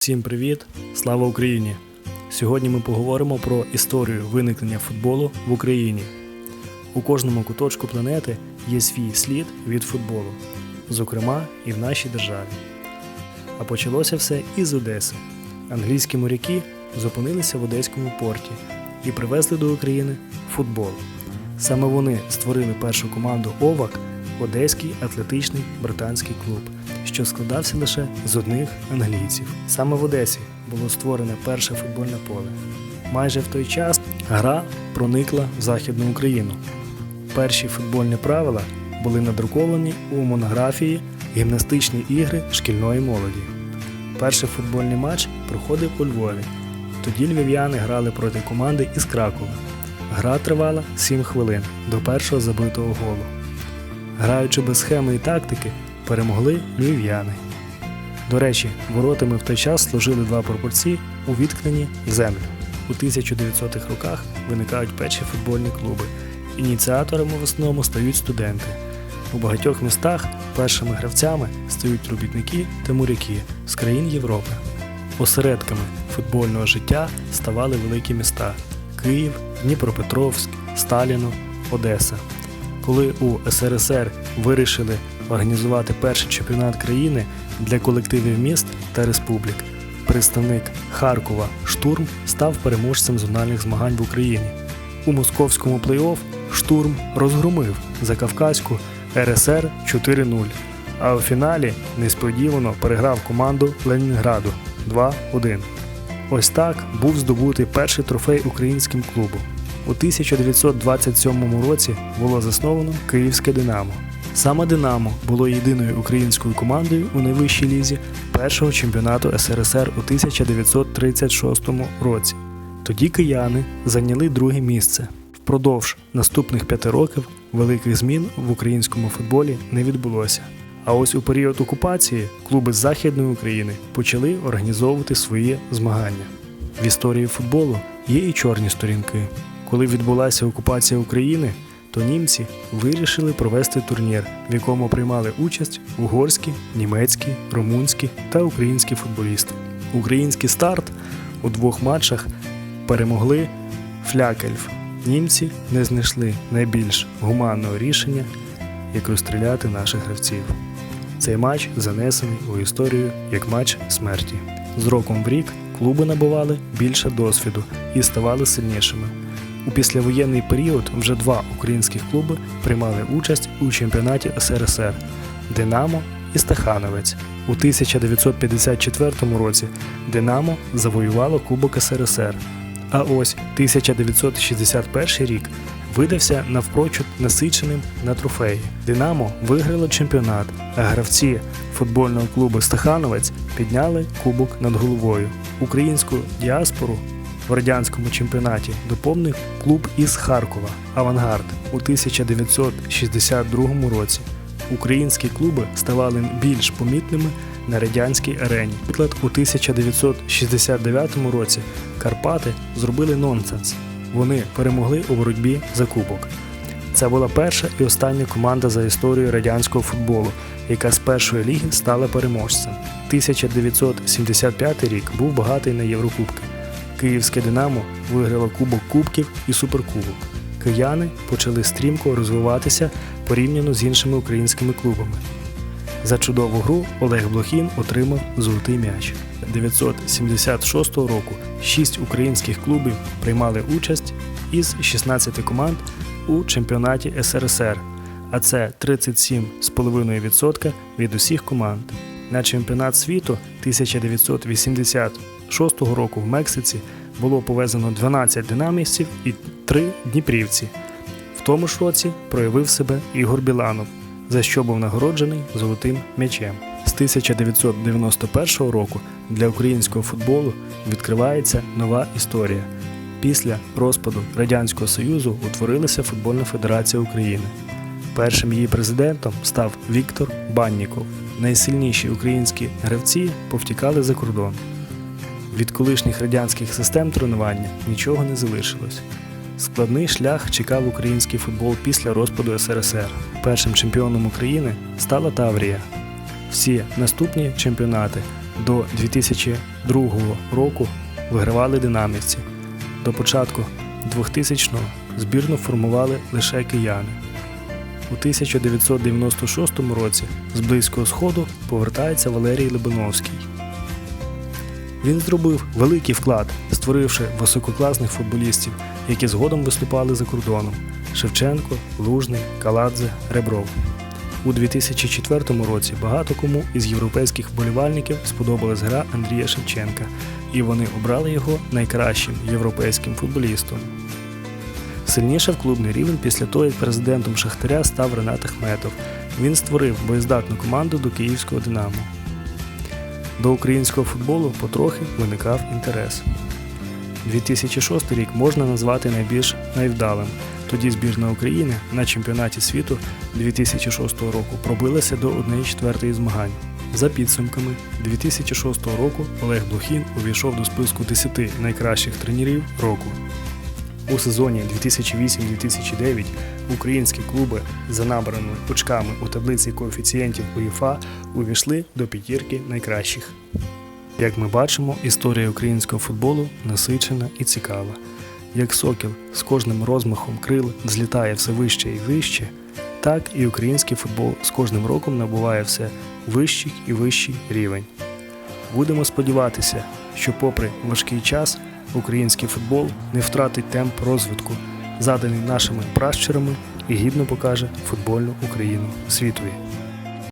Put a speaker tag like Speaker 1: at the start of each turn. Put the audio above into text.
Speaker 1: Всім привіт! Слава Україні! Сьогодні ми поговоримо про історію виникнення футболу в Україні. У кожному куточку планети є свій слід від футболу, зокрема і в нашій державі. А почалося все із Одеси. Англійські моряки зупинилися в Одеському порті і привезли до України футбол. Саме вони створили першу команду ОВАК Одеський атлетичний британський клуб, що складався лише з одних англійців. Саме в Одесі було створене перше футбольне поле. Майже в той час гра проникла в Західну Україну. Перші футбольні правила були надруковані у монографії Гімнастичні ігри шкільної молоді. Перший футбольний матч проходив у Львові. Тоді львів'яни грали проти команди із Кракова. Гра тривала 7 хвилин до першого забитого голу. Граючи без схеми і тактики, перемогли львів'яни. До речі, воротами в той час служили два пропорції у відкненні землю. У 1900-х роках виникають перші футбольні клуби. Ініціаторами в основному стають студенти. У багатьох містах першими гравцями стають робітники та моряки з країн Європи. Осередками футбольного життя ставали великі міста Київ, Дніпропетровськ, Сталіно, Одеса. Коли у СРСР вирішили організувати перший чемпіонат країни для колективів міст та республік, представник Харкова Штурм став переможцем зональних змагань в Україні. У московському плей-офф Штурм розгромив Закавказьку РСР 4-0, а у фіналі несподівано переграв команду Ленінграду 2-1. Ось так був здобутий перший трофей українським клубу. У 1927 році було засновано Київське Динамо. Саме Динамо було єдиною українською командою у найвищій лізі першого чемпіонату СРСР у 1936 році. Тоді кияни зайняли друге місце. Впродовж наступних п'яти років великих змін в українському футболі не відбулося. А ось у період окупації клуби Західної України почали організовувати свої змагання. В історії футболу є і чорні сторінки. Коли відбулася окупація України, то німці вирішили провести турнір, в якому приймали участь угорські, німецькі, румунські та українські футболісти. Український старт у двох матчах перемогли Флякельф. Німці не знайшли найбільш гуманного рішення, як розстріляти наших гравців. Цей матч занесений у історію як матч смерті. З роком в рік клуби набували більше досвіду і ставали сильнішими. У післявоєнний період вже два українських клуби приймали участь у чемпіонаті СРСР Динамо і Стахановець. У 1954 році Динамо завоювало Кубок СРСР. А ось 1961 рік видався навпрочуд насиченим на трофеї. Динамо виграло чемпіонат, а гравці футбольного клубу Стахановець підняли кубок над головою. Українську діаспору в радянському чемпіонаті доповнив клуб із Харкова Авангард у 1962 році. Українські клуби ставали більш помітними на радянській арені. Наприклад, у 1969 році Карпати зробили нонсенс. Вони перемогли у боротьбі за кубок. Це була перша і остання команда за історію радянського футболу, яка з першої ліги стала переможцем. 1975 рік був багатий на Єврокубки. Київське Динамо виграло Кубок Кубків і Суперкубок. Кияни почали стрімко розвиватися порівняно з іншими українськими клубами. За чудову гру Олег Блохін отримав золотий м'яч. 976 року шість українських клубів приймали участь із 16 команд у чемпіонаті СРСР, а це 37,5% від усіх команд. На чемпіонат світу 1986 року в Мексиці було повезено 12 динамівців і 3 дніпрівці. В тому ж році проявив себе Ігор Біланов, за що був нагороджений золотим м'ячем. З 1991 року для українського футболу відкривається нова історія. Після розпаду Радянського Союзу утворилася Футбольна Федерація України. Першим її президентом став Віктор Банніков. Найсильніші українські гравці повтікали за кордон. Від колишніх радянських систем тренування нічого не залишилось. Складний шлях чекав український футбол після розпаду СРСР. Першим чемпіоном України стала Таврія. Всі наступні чемпіонати до 2002 року вигравали динамівці. До початку 2000-го збірну формували лише кияни. У 1996 році з Близького Сходу повертається Валерій Лебановський. Він зробив великий вклад, створивши висококласних футболістів, які згодом виступали за кордоном: Шевченко, Лужний, Каладзе, Ребров. У 2004 році багато кому із європейських вболівальників сподобалась гра Андрія Шевченка, і вони обрали його найкращим європейським футболістом. Сильніше в клубний рівень після того, як президентом Шахтаря став Ренат Ахметов. Він створив боєздатну команду до київського Динамо. До українського футболу потрохи виникав інтерес. 2006 рік можна назвати найбільш найвдалим. Тоді збірна України на чемпіонаті світу 2006 року пробилася до 1-4 змагань. За підсумками 2006 року Олег Блохін увійшов до списку 10 найкращих тренерів року. У сезоні 2008-2009 українські клуби за набраними очками у таблиці коефіцієнтів УЄФА увійшли до п'ятірки найкращих. Як ми бачимо, історія українського футболу насичена і цікава. Як сокіл з кожним розмахом крил злітає все вище і вище, так і український футбол з кожним роком набуває все вищий і вищий рівень. Будемо сподіватися, що, попри важкий час, український футбол не втратить темп розвитку, заданий нашими пращурами, і гідно покаже футбольну Україну світові.